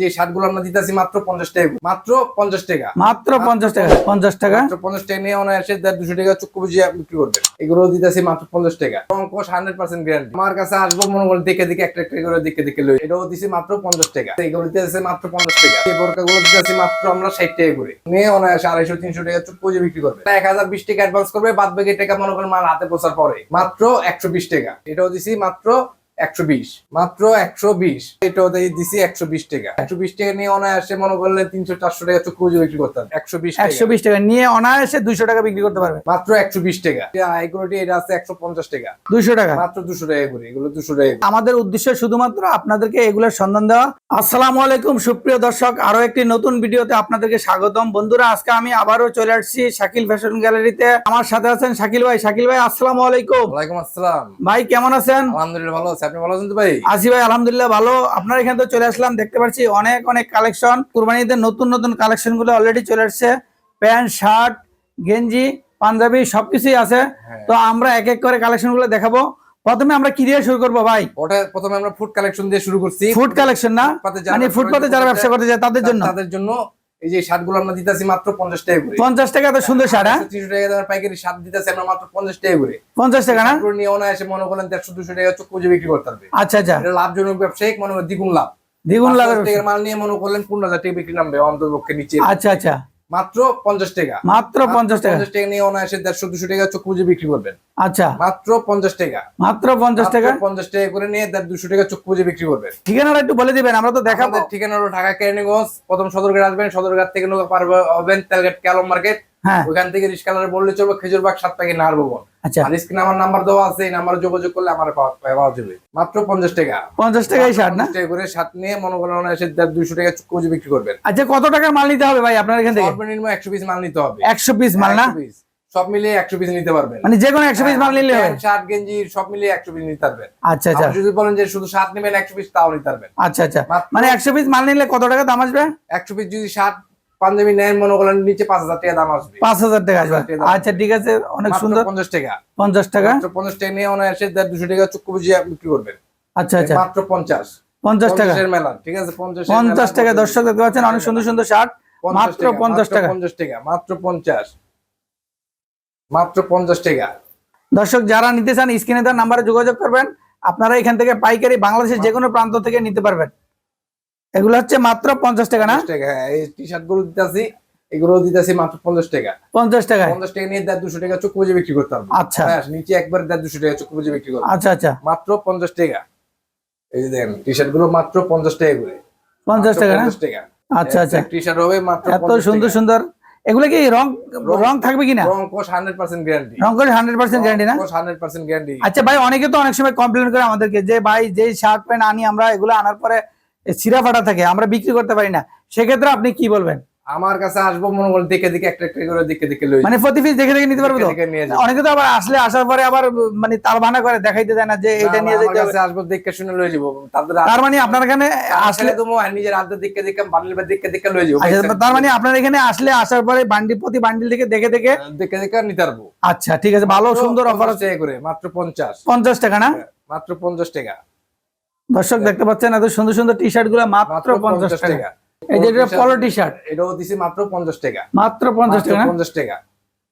যে আমরা দিতেছি মাত্র পঞ্চাশ টাকা মাত্র পঞ্চাশ টাকা। মাত্র পঞ্চাশ টাকা পঞ্চাশ টাকা? পঞ্চাশ টাকা নিয়ে অনায়াসে দুশো টাকা বুঝিয়ে বিক্রি করবেন। এগুলো দিতেছি মাত্র পঞ্চাশ টাকা। হান্ড্রেড পার্সেন্ট গ্যারান্টি আমার কাছে আসব মনে করেন দেখে দেখে একটা একটা করে দেখে দেখে লই। এটাও দিছি মাত্র পঞ্চাশ টাকা। এগুলো দিতেছে মাত্র পঞ্চাশ টাকা। এই দিতেছি মাত্র আমরা ষাট টাকা করে। নিয়ে অনায়াসে আড়াইশো তিনশো টাকা চুক্তি বুঝিয়ে বিক্রি করবে এক হাজার বিশ টাকা অ্যাডভান্স করবে বাদ বাকি টাকা মনে করেন মাল হাতে পৌঁছার পরে। মাত্র একশো বিশ টাকা। এটাও দিছি মাত্র একশো বিশ। মাত্র একশো বিশ। দিয়ে দিছি একশো বিশ টাকা। একশো বিশ টাকা নিয়ে অনায়াসে মনে করলে তিনশো চারশো টাকা চুক্তি বুঝিয়ে বিক্রি করতাম একশো বিশ একশো বিশ টাকা নিয়ে অনায়াসে দুইশো টাকা বিক্রি করতে পারবে। মাত্র একশো বিশ টাকা। এটা আছে একশো পঞ্চাশ টাকা। দুইশো টাকা। মাত্র দুশো টাকা করে এগুলো দুশো টাকা আমাদের উদ্দেশ্য শুধুমাত্র আপনাদেরকে এগুলোর সন্ধান দেওয়া। আসসালামু আলাইকুম সুপ্রিয় দর্শক আরও একটি নতুন ভিডিওতে আপনাদেরকে স্বাগতম। বন্ধুরা আজকে আমি আবারও চলে আসছি শাকিল ফ্যাশন গ্যালারিতে। আমার সাথে আছেন শাকিল ভাই। শাকিল ভাই আসসালামু আলাইকুম। ওয়ালাইকুম আসসালাম। ভাই কেমন আছেন? আলহামদুলিল্লাহ ভালো আছে। আপনি ভালো আছেন তো ভাই? আসি ভাই আলহামদুলিল্লাহ ভালো। আপনার এখানে তো চলে আসলাম দেখতে পাচ্ছি অনেক অনেক কালেকশন। কুরবানিতে নতুন নতুন কালেকশনগুলো অলরেডি চলে আসছে। প্যান্ট শার্ট গেঞ্জি পাঞ্জাবি সবকিছুই আছে। হ্যাঁ। তো আমরা এক এক করে কালেকশনগুলো দেখাবো। প্রথমে আমরা কি দিয়ে শুরু করব ভাই? ওটা প্রথমে আমরা ফুড কালেকশন দিয়ে শুরু করছি। ফুড কালেকশন না? মানে ফুটপাতে যারা ব্যবসা করতে যায় তাদের জন্য? তাদের জন্য এই যে শার্টগুলো আমরা দিতেছি মাত্র পঞ্চাশ টাকা করে। পঞ্চাশ টাকা তো সুন্দর শার্ট হ্যাঁ? তিনশো টাকা দামের পাইকারি শার্ট দিতেছি আমরা মাত্র পঞ্চাশ টাকা করে। পঞ্চাশ টাকা না? শার্টগুলো নিয়ে এসে মনে করেন দেড়শো দুশো টাকা চোখ যে বিক্রি করতে পারবে আচ্ছা আচ্ছা। এটা লাভজনক ব্যবসায়িক মনে করেন দ্বিগুণ লাভ। দ্বিগুণ লাভ মাল নিয়ে মনে করলেন পনেরো হাজার টাকা বিক্রি নামবে অন্তর্পক্ষে নিচে। আচ্ছা আচ্ছা। মাত্র পঞ্চাশ টাকা। মাত্র পঞ্চাশ টাকা। পঞ্চাশ টাকা নিয়ে অনায়াসে দেড়শো দুশো টাকা চোখ বুঝে বিক্রি করবেন। আচ্ছা। মাত্র পঞ্চাশ টাকা। মাত্র পঞ্চাশ টাকা? পঞ্চাশ টাকা করে নিয়ে দেড় দুশো টাকা চোখ বুঝে বিক্রি করবেন। ঠিকানাটা একটু বলে দিবেন আমরা তো দেখাবো। ঠিকানা হলো ঢাকা কেরানীগঞ্জ প্রথম সদরঘাট আসবেন সদরঘাট থেকে নৌকা পার হবেন তেলঘাট ক্যালম মার্কেট। হ্যাঁ। ওইখান থেকে রিস্কালারে বললে চলবে খেজুরবাগ সাত প্যাকে নাহার ভবন আচ্ছা। আর স্ক্রিনে আমার নাম্বার দেওয়া আছে এই নাম্বারে যোগাযোগ করলে আমার পাওয়া যাবে। মাত্র পঞ্চাশ টাকা। পঞ্চাশ টাকাই না? 50 টাকা করে নিয়ে মনে করেন দুশো টাকা বিক্রি করবেন। আচ্ছা কত টাকার মাল নিতে হবে ভাই আপনার এখান থেকে? সর্বনিম্ন একশো পিস মাল নিতে হবে। একশো পিস মাল না? 100 সব মিলিয়ে একশো পিস নিতে পারবেন। মানে যে কোনো একশো পিস মাল নিলে শার্ট গেঞ্জি সব মিলিয়ে একশো পিস নিতে পারবেন। আচ্ছা আচ্ছা। যদি বলেন যে শুধু শার্ট নেবেন একশো পিস তাও নিতে পারবেন। আচ্ছা আচ্ছা। মানে একশো পিস মাল নিলে কত টাকা দাম আসবে? একশো পিস যদি শার্ট পাঞ্জাবি নেন মনে করেন নিচে পাঁচ হাজার টাকা দাম আসবে। পাঁচ হাজার টাকা আসবে। 5,000 টাকা দাম। আচ্ছা ঠিক আছে অনেক সুন্দর। পঞ্চাশ টাকা। পঞ্চাশ টাকা? পঞ্চাশ টাকা নিয়ে অনায়াসে দেড় দুশো টাকা চুক্তি বুঝিয়ে বিক্রি করবেন। আচ্ছা আচ্ছা। মাত্র পঞ্চাশ। পঞ্চাশ টাকা। মেলা ঠিক আছে? পঞ্চাশ পঞ্চাশ টাকা দর্শক দেখতে পাচ্ছেন অনেক সুন্দর সুন্দর শার্ট। মাত্র পঞ্চাশ টাকা। পঞ্চাশ টাকা মাত্র পঞ্চাশ। মাত্র পঞ্চাশ টাকা। দর্শক যারা নিতে চান স্ক্রিনে তার নাম্বারে যোগাযোগ করবেন। আপনারা এখান থেকে পাইকারি বাংলাদেশের যে কোনো প্রান্ত থেকে নিতে পারবেন। এগুলো হচ্ছে মাত্র পঞ্চাশ টাকা না? টাকা হ্যাঁ এই টি শার্টগুলো দিতেছি এগুলো দিতেছি মাত্র পঞ্চাশ টাকা। পঞ্চাশ টাকা পঞ্চাশ টাকা নিয়ে দেড় দুশো টাকা চোখ বুঝে বিক্রি করতে পারব আচ্ছা। হ্যাঁ, নিচে একবার দেড় দুশো টাকা চোখ বুঝে বিক্রি করব আচ্ছা আচ্ছা। মাত্র পঞ্চাশ টাকা। এই যে দেখেন টি শার্টগুলো মাত্র পঞ্চাশ টাকা করে। পঞ্চাশ টাকা 50 টাকা। আচ্ছা আচ্ছা। টি শার্ট হবে মাত্র এত সুন্দর সুন্দর। এগুলো কি রং রং থাকবে কিনা? রং কোষ গ্যারান্টি রং গ্যারান্টি না? গ্যারান্টি আচ্ছা ভাই অনেকে তো অনেক সময় কমপ্লেন করে আমাদেরকে যে ভাই যে শার্ট প্যান্ট আনি আমরা এগুলো আনার পরে ছিঁড়া ফাটা থাকে আমরা বিক্রি করতে পারি না। সেক্ষেত্রে আপনি কি বলবেন? আমার কাছে আসব মনে করেন দেখে দেখে একটা একটা করে দেখে দেখে লই। মানে প্রতি পিস দেখে দেখে নিতে পারব তো? অনেকে তো আবার আসলে আসার পরে আবার মানে তাল বানা করে দেখাইতে দেয় না যে এটা নিয়ে যেতে হবে। আসব দেখে শুনে লই যাব। তাদের তার মানে আপনার এখানে আসলে আসলে তো আর নিজের হাতে দেখে দেখে বান্ডিল বা দেখে দেখে লই যাব আচ্ছা তার মানে আপনার এখানে আসলে আসার পরে বান্ডিল প্রতি বান্ডিল থেকে দেখে দেখে দেখে দেখে নিতে পারব। আচ্ছা ঠিক আছে ভালো সুন্দর অফার আছে। করে মাত্র পঞ্চাশ। পঞ্চাশ টাকা না? মাত্র পঞ্চাশ টাকা। দর্শক দেখতে পাচ্ছেন এত সুন্দর সুন্দর টি শার্টগুলো মাত্র পঞ্চাশ টাকা। এই যে এটা পলো টি শার্ট এটাও দিছি মাত্র পঞ্চাশ টাকা। মাত্র পঞ্চাশ টাকা? পঞ্চাশ টাকা।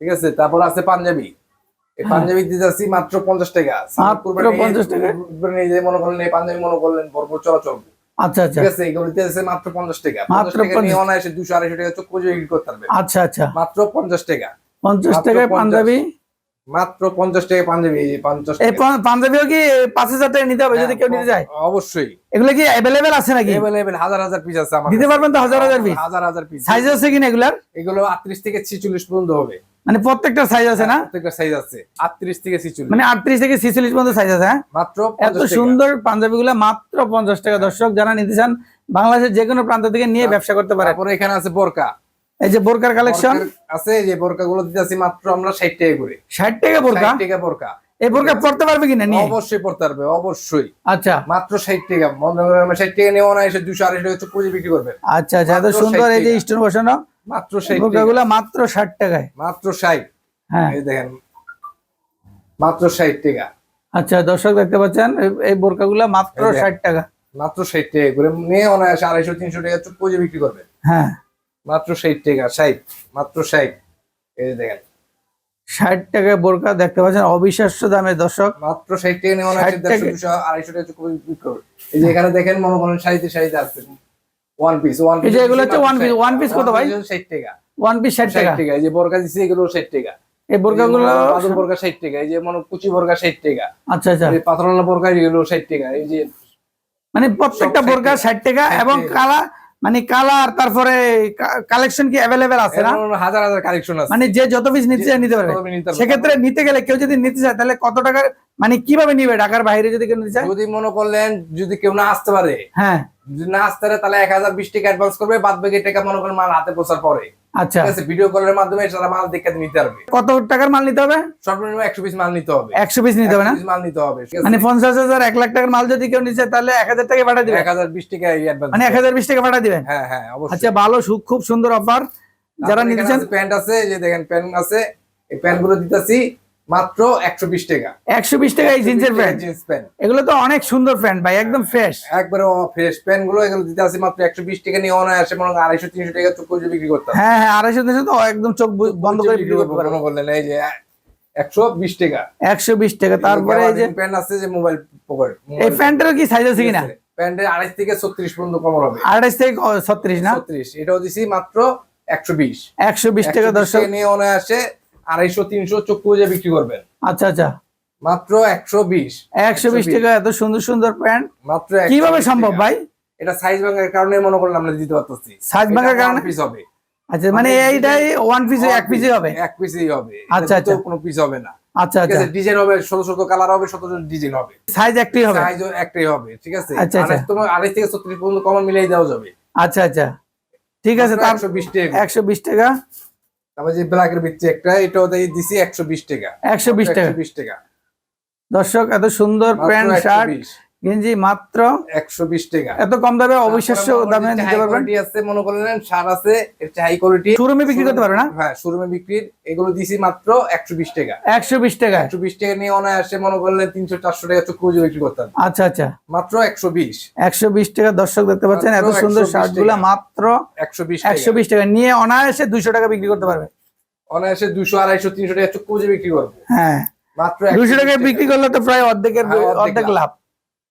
ঠিক আছে তারপর আছে পাঞ্জাবি। এই পাঞ্জাবি দিতেছি মাত্র পঞ্চাশ টাকা। মাত্র কুরবানি- 50 টাকা। কুরবানি এই যে মনে করলেন এই পাঞ্জাবি মনে করলেন ভরপুর চলাচল। আচ্ছা আচ্ছা। ঠিক আছে মাত্র পঞ্চাশ টাকা। মাত্র পঞ্চাশ টাকা নিয়ে 50 অনায়াসে দুশো আড়াইশো টাকা চোখ করতে পারবে। আচ্ছা আচ্ছা। মাত্র পঞ্চাশ টাকা। পঞ্চাশ টাকায় পাঞ্জাবি। মাত্র পঞ্চাশ টাকা পাঞ্জাবি পঞ্চাশ পাঞ্জাবিও কি পাঁচ হাজার টাকা নিতে হবে যদি কেউ নিতে চায়? অবশ্যই। এগুলো কি অ্যাভেলেবেল আছে নাকি? এভেলেবেল হাজার হাজার পিস আছে আমার দিতে পারবেন তো হাজার হাজার পিস হাজার হাজার পিস সাইজ আছে কিনা এগুলার? এগুলো আটত্রিশ থেকে ছিচল্লিশ পর্যন্ত হবে। মানে প্রত্যেকটা সাইজ আছে না? প্রত্যেকটা সাইজ আছে। আটত্রিশ থেকে ছিচল্লিশ। মানে আটত্রিশ থেকে ছিচল্লিশ পর্যন্ত সাইজ আছে হ্যাঁ? মাত্র এত সুন্দর পাঞ্জাবি গুলো মাত্র পঞ্চাশ টাকা। দর্শক যারা নিতে চান বাংলাদেশের যে কোনো প্রান্ত থেকে নিয়ে ব্যবসা করতে পারে তারপরে এখানে আছে বোরকা। এই যে বোরকার কালেকশন আছে যে বোরকা গুলো দিতেছি মাত্র আমরা ষাট টাকা করে। ষাট টাকা বোরকা? 60 টাকা বোরকা। এই বোরকা পড়তে পারবে কিনা নিয়ে? অবশ্যই পড়তে পারবে অবশ্যই। আচ্ছা। মাত্র ষাট টাকা। মনে করেন আমরা ষাট টাকা নিয়ে অনায়াসে দুশো আড়াইশো টাকা চুপ পুঁজি বিক্রি করবেন। আচ্ছা আচ্ছা এত সুন্দর 60 এই যে টাকা। স্টোন বসানো মাত্র ষাট বোরকা গুলো মাত্র ষাট টাকায়। মাত্র ষাট। হ্যাঁ। এই দেখেন মাত্র ষাট টাকা। আচ্ছা দর্শক দেখতে পাচ্ছেন এই- এই বোরকা গুলা মাত্র এই যে। ষাট টাকা। মাত্র ষাট টাকা করে নিয়ে অনায়াসে আড়াইশো তিনশো টাকা চুপ পুজো বিক্রি করবে হ্যাঁ। মাত্র ষাট টাকা ষাট মাত্র ষাট। এই দেখেন। ষাট টাকায় বোরকা দেখতে পাচ্ছেন অবিশ্বাস্য দামে দর্শক। মাত্র ষাট টাকা নিয়ে অনায়াসে 60 দেড়শো আড়াইশো টাকা বিক্রি এই যে এখানে দেখেন মনে করেন শাড়িতে শাড়িতে আছে ওয়ান পিস ওয়ান যে এগুলো হচ্ছে one piece, one piece কত ভাই? ষাট টাকা। ওয়ান পিস ষাট টাকা। টাকা এই যে বোরকা দিচ্ছে এগুলো ষাট টাকা। এই বোরকাগুলো আদম বোরকা ষাট টাকা এই যে মনে কুচি বোরকা ষাট টাকা। আচ্ছা আচ্ছা। এই পাথরালা বোরকা এগুলো ষাট টাকা এই যে মানে প্রত্যেকটা সব 60 বোরকা ষাট টাকা এবং টাকা। মানে কালার তারপরে কালেকশন কি অ্যাভেলেবেল আছে না? হাজার হাজার কালেকশন আছে। মানে যে যত পিস নিতে চায় নিতে পারে। সেক্ষেত্রে নিতে গেলে কেউ যদি নিতে চায় তাহলে কত টাকার মানে কীভাবে নিবে ঢাকার বাইরে যদি কেউ নিতে চায়? যদি মনে করলেন যদি কেউ না আসতে পারে হ্যাঁ। যদি না আসতে পারে তাহলে এক হাজার বিশ টাকা অ্যাডভান্স করবে বাদ বাকি টাকা মনে করেন মাল হাতে পৌঁছার পরে। আচ্ছা। ঠিক আছে ভিডিও কলের মাধ্যমে মাল দেখে নিতে পারবে। কত টাকার মাল নিতে হবে? সর্বনিম্ন পিস মাল নিতে হবে। একশো পিস নিতে হবে না? মাল নিতে হবে মানে পঞ্চাশ হাজার এক লাখ টাকার মাল যদি কেউ তাহলে টাকা টাকা অ্যাডভান্স মানে টাকা দিবেন হ্যাঁ হ্যাঁ অবশ্যই। আচ্ছা ভালো সুখ খুব সুন্দর অফার যারা নিতে চান প্যান্ট আছে যে দেখেন প্যান্ট আছে। এই প্যান্টগুলো দিতেছি। মাত্র একশো বিশ টাকা। একশো বিশ টাকা এই জিন্সের প্যান্ট? Jeans pant. এগুলো তো অনেক সুন্দর প্যান্ট ভাই একদম ফ্রেশ একবারে ফ্রেশ প্যান্টগুলো এগুলো দিতে আসি মাত্র একশো বিশ টাকা নিয়ে অনায়াসে মনে আড়াইশো তিনশো টাকা করে বিক্রি করতে হবে। হ্যাঁ হ্যাঁ আড়াইশো তিনশো তো একদম চোখ বন্ধ করে বিক্রি করতে পারব। করলেন এই যে একশো বিশ টাকা। একশো বিশ টাকা তারপরে এই যে প্যান্ট আছে যে মোবাইল পকেট এই প্যান্টের কি সাইজ আছে কিনা? প্যান্টের আড়াইশ থেকে ছত্রিশ পর্যন্ত কমর হবে। আড়াইশ থেকে ছত্রিশ না? ছত্রিশ এটাও দিছি মাত্র একশো বিশ। একশো বিশ টাকা দর্শক। নিয়ে আড়াইশো তিনশো চক্ষু বুঝে বিক্রি করবেন। আচ্ছা আচ্ছা। মাত্র একশো বিশ। একশো বিশ টাকা এত সুন্দর সুন্দর প্যান্ট। মাত্র কীভাবে সম্ভব ভাই? এটা সাইজ ভাঙার কারণে মনে করলাম আমরা দিতে পারতেছি। সাইজ ভাঙার কারণে? পিস হবে। আচ্ছা মানে এইটাই ওয়ান পিস এক পিসে হবে? এক পিসই হবে। আচ্ছা, আচ্ছা। কোনো পিস হবে না। আচ্ছা আচ্ছা। ডিজাইন হবে শত শত কালার হবে শত শত ডিজাইন হবে। সাইজ একটাই হবে? সাইজ একটাই হবে ঠিক আছে? আচ্ছা, আচ্ছা। তোমার আড়াইশ থেকে ছত্রিশ পর্যন্ত কমন মিলিয়ে দেওয়া যাবে। আচ্ছা আচ্ছা। ঠিক আছে তার একশো বিশ টাকা। একশো বিশ টাকা। তারপর যে ব্ল্যাকের ভিত্তি একটা এটাও দিছি একশো বিশ টাকা। একশো বিশ টাকা। বিশ টাকা। দর্শক এত সুন্দর প্যান্ট শার্ট। গেঞ্জি মাত্র একশো বিশ টাকা। এত কম দামে অবিশ্বাস্য দামে দিতে পারবেন? আছে মনে করলেন সার আছে হাই কোয়ালিটি শোরুমে বিক্রি করতে পারবে না? হ্যাঁ শোরুমে বিক্রির এগুলো দিছি মাত্র একশো বিশ টাকা। একশো বিশ টাকা একশো বিশ টাকা নিয়ে অনায়াসে মনে করলেন তিনশো চারশো টাকা বুঝে বিক্রি করতাম। আচ্ছা আচ্ছা। মাত্র একশো বিশ। একশো বিশ টাকা দর্শক দেখতে পাচ্ছেন এত সুন্দর 120 শার্টগুলা মাত্র একশো বিশ একশো বিশ টাকা নিয়ে অনায়াসে দুইশো টাকা বিক্রি করতে পারবে অনায়াসে দুশো আড়াইশো তিনশো টাকা বুঝে বিক্রি করব। হ্যাঁ। মাত্র দুইশো টাকায় বিক্রি করলে তো প্রায় অর্ধেকের হ্যাঁ, অর্ধেক লাভ।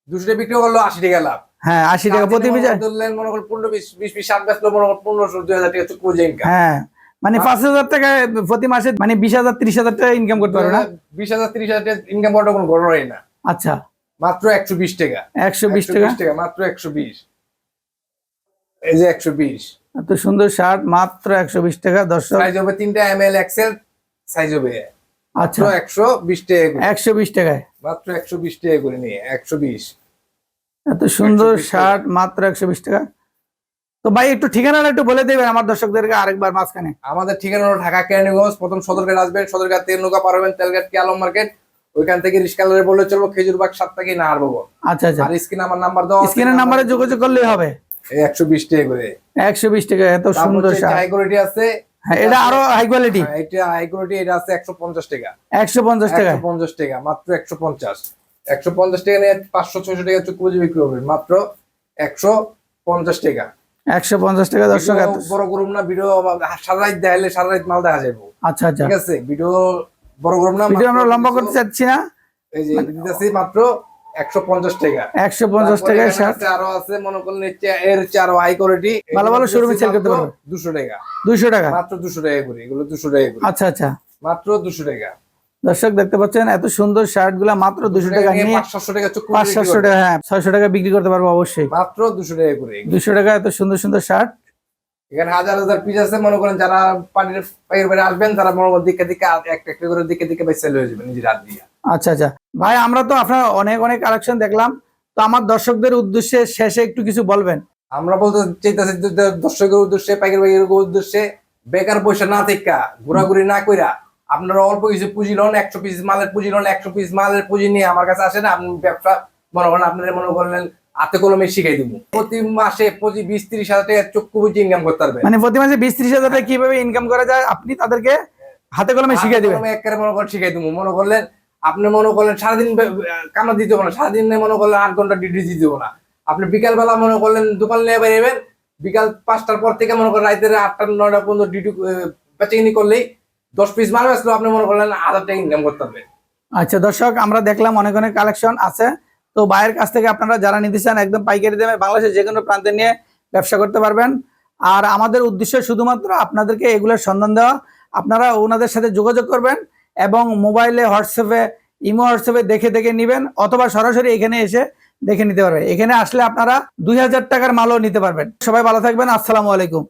দুশো টাকা বিক্রি করল আশি টাকা লাভ। হ্যাঁ আশি টাকা প্রতি পিস ধরলেন মনে করেন পনেরো বিশ বিশ বিশ সাত বেচলো মনে করেন পনেরোশো দুই হাজার টাকা চক্ষু হ্যাঁ মানে পাঁচ হাজার টাকা প্রতি মাসে মানে বিশ হাজার ত্রিশ হাজার টাকা ইনকাম করতে পারবে না? বিশ হাজার তিরিশ হাজার টাকা ইনকাম করাটা কোনো ঘটনাই না। আচ্ছা। মাত্র একশো বিশ টাকা। একশো বিশ টাকা? টাকা মাত্র একশো বিশ। এই যে একশো বিশ। এত সুন্দর শার্ট মাত্র একশো বিশ টাকা দর্শক। সাইজ হবে তিনটা এম এল এক্সেল সাইজ হবে আচ্ছা। একশো বিশ টাকা একশো বিশ টাকায়? মাত্র একশো বিশ টাকা করে নিয়ে একশো বিশ। এত সুন্দর শার্ট মাত্র একশো বিশ টাকা? তো ভাই একটু ঠিকানাটা একটু বলে দেবেন আমার দর্শকদেরকে আরেকবার মাঝখানে। আমাদের ঠিকানা হলো ঢাকা কেরানীগঞ্জ প্রথম সদরঘাট আসবেন সদরঘাট তেল নৌকা পারবেন তেলঘাট কি আলম মার্কেট। ওইখান থেকে রিস্কালারে বলে চলবো খেজুরবাগ সাত থেকে না হারবো আচ্ছা আচ্ছা। আর স্ক্রিন আমার নাম্বার দাও স্ক্রিনের নাম্বারে যোগাযোগ করলেই হবে। একশো বিশ টাকা করে। একশো বিশ টাকা এত সুন্দর হাই কোয়ালিটি আছে এটা আরও হাই কোয়ালিটি হ্যাঁ, এটা হাই কোয়ালিটি এটা আছে একশো পঞ্চাশ টাকা। একশো পঞ্চাশ টাকা? একশো পঞ্চাশ টাকা মাত্র একশো পঞ্চাশ। একশো পঞ্চাশ টাকা নিয়ে পাঁচশো ছয়শো টাকা চুক্তি বুঝে বিক্রি করবেন মাত্র একশো পঞ্চাশ টাকা। একশো পঞ্চাশ টাকা দর্শক বড় করুম না ভিডিও সারা রাত দেখাইলে সারা রাত মাল দেখা যাব আচ্ছা আচ্ছা। ঠিক আছে ভিডিও বড় করুম না ভিডিও আমরা লম্বা করতে চাচ্ছি না। এই যে দিতেছি মাত্র একশো পঞ্চাশ টাকা। শার্ট আরও আছে মনে করলেন এর হাই কোয়ালিটি ভালো ভালো করতে টাকা। দুইশো টাকা? মাত্র দুশো টাকা করে এগুলো দুশো টাকা করে। আচ্ছা আচ্ছা। মাত্র দুশো টাকা। দর্শক দেখতে পাচ্ছেন এত সুন্দর শার্টগুলা মাত্র দুশো টাকা নিয়ে পাঁচ সাতশো টাকা পাঁচ সাতশো টাকা হ্যাঁ ছয়শো টাকা বিক্রি করতে পারব অবশ্যই। মাত্র দুশো টাকা করে দুশো টাকা এত সুন্দর সুন্দর শার্ট এখানে হাজার হাজার পিস আছে মনে করেন যারা পানির পায়ের বাইরে আসবেন তারা মনে করেন দিকে দিকে একটা একটা করে দিকে দিকে সেল হয়ে যাবে নিজের হাত দিয়ে। আচ্ছা আচ্ছা। ভাই আমরা তো আপনার অনেক অনেক কালেকশন দেখলাম। তো আমার দর্শকদের উদ্দেশ্যে শেষে একটু কিছু বলবেন। আমরা বলতে চাইতেছি দর্শকের উদ্দেশ্যে পাইকারি পাইকারের উদ্দেশ্যে বেকার পয়সা না থেকে ঘোরাঘুরি না কইরা আপনারা অল্প কিছু পুঁজি লোন একশো পিস মালের পুঁজি লোন একশো পিস মালের পুঁজি নিয়ে আমার কাছে আসেন আপনি ব্যবসা মনে করেন আপনারা মনে করলেন হাতে কলমে শিখাই দিব। প্রতি মাসে প্রতি বিশ ত্রিশ হাজার টাকা চক্ষু বুঝি ইনকাম করতে পারবেন মানে প্রতি মাসে বিশ ত্রিশ হাজার টাকা কীভাবে ইনকাম করা যায় আপনি তাদেরকে হাতে কলমে দিবেন। একেবারে মনে করেন শিখাই দেবো। মনে করলেন আপনি মনে করলেন সারাদিন দিতে না সারাদিন মনে করলেন আট ঘণ্টা ডিউটি দিতে না। আপনি বিকালবেলা মনে করলেন দোকান নিয়ে বেরোবেন বিকাল পাঁচটার পর থেকে মনে করেন রাতের আটটা নয়টা পর্যন্ত ডিউটি বেচাকিনি করলেই দশ পিস মাল আসলো আপনি মনে করলেন হাজার টাকা ইনকাম করতে পারবেন। আচ্ছা দর্শক আমরা দেখলাম অনেক অনেক কালেকশন আছে। তো ভাইয়ের কাছ থেকে আপনারা যারা নিতে চান, একদম পাইকারি দামে বাংলাদেশের যে কোনো প্রান্তে নিয়ে ব্যবসা করতে পারবেন। আর আমাদের উদ্দেশ্য শুধুমাত্র আপনাদেরকে এগুলোর সন্ধান দেওয়া। আপনারা ওনাদের সাথে যোগাযোগ করবেন এবং মোবাইলে, হোয়াটসঅ্যাপে, ইমো, হোয়াটসঅ্যাপে দেখে দেখে নেবেন অথবা সরাসরি এখানে এসে দেখে নিতে পারবেন। এখানে আসলে আপনারা দুই হাজার টাকার মালও নিতে পারবেন। সবাই ভালো থাকবেন। আসসালামু আলাইকুম।